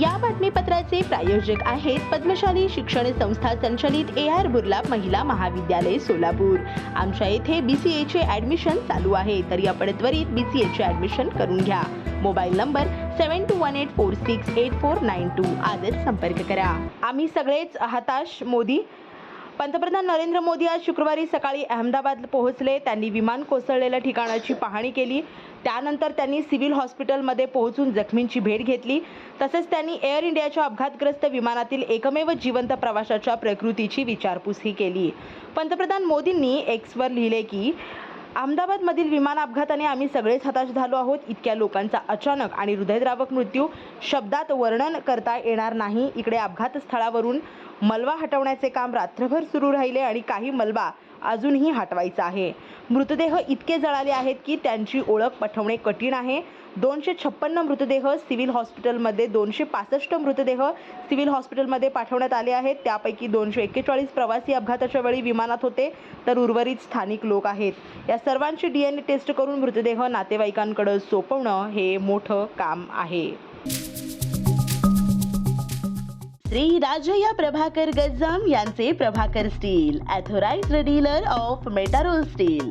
या बातमीपत्राचे प्रायोजक आहेत पद्मशाली शिक्षण संस्था संचलित ए आर बुर्ला महिला महाविद्यालय सोलापूर. आमच्या येथे बी सी एचे ॲडमिशन चालू आहे तरी आपण त्वरित बी सी एचे ॲडमिशन करून घ्या. Mobile number seven two one eight four six eight four nine two आजच संपर्क करा. आम्ही सगळेच हताश मोदी पंतप्रधान नरेंद्र मोदी आज शुक्रवारी सकाळी अहमदाबाद पोहोचले. त्यांनी विमान कोसळलेल्या ठिकाणाची पाहणी केली. त्यानंतर त्यांनी सिव्हिल हॉस्पिटलमध्ये पोहोचून जखमींची भेट घेतली. तसेच त्यांनी एअर इंडियाच्या अपघातग्रस्त विमानातील एकमेव जिवंत प्रवाशाच्या प्रकृतीची विचारपूसही केली. पंतप्रधान मोदींनी एक्सवर लिहिले की अहमदाबादमधील विमान अपघाताने आम्ही सगळेच हताश झालो आहोत. इतक्या लोकांचा अचानक आणि हृदयद्रावक मृत्यू शब्दात वर्णन करता येणार नाही. इकडे अपघात स्थळावरून मलबा हटवण्याचे काम रात्रभर सुरू राहिले आणि काही मलबा अजूनही हटवायचा आहे. मृतदेह इतके जळाले आहेत की त्यांची ओळख पटवणे कठीण आहे. दोनशे छप्पन्न मृतदेह सिव्हिल हॉस्पिटलमध्ये दोनशे पासष्ट मृतदेह सिव्हिल हॉस्पिटलमध्ये पाठवण्यात आले आहेत. त्यापैकी दोनशे एक्केचाळीस प्रवासी अपघाताच्या वेळी विमानात होते तर उर्वरित स्थानिक लोक आहेत. या सर्वांची डी एन ए टेस्ट करून मृतदेह नातेवाईकांकडे सोपवणं हे मोठं काम आहे. श्री राजया प्रभाकर गज्जाम यांचे Prabhakar steel authorized dealer of Metarol steel.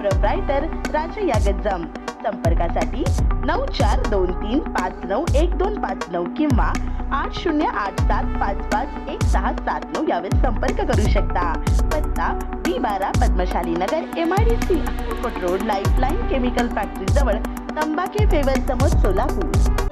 Proprietor राजया Gajjam संपर्कासाठी नऊ चार दोन तीन पाच नऊ एक दोन पाच नऊ किंवा आठ शून्य आठ सात पाच पाच एक सहा सात नऊ यावर संपर्क करू शकता. पत्ता बी बारा Padmashali Nagar M I D C road Lifeline chemical factory जवळ तंबाखे फेवर समोर सोलापूर.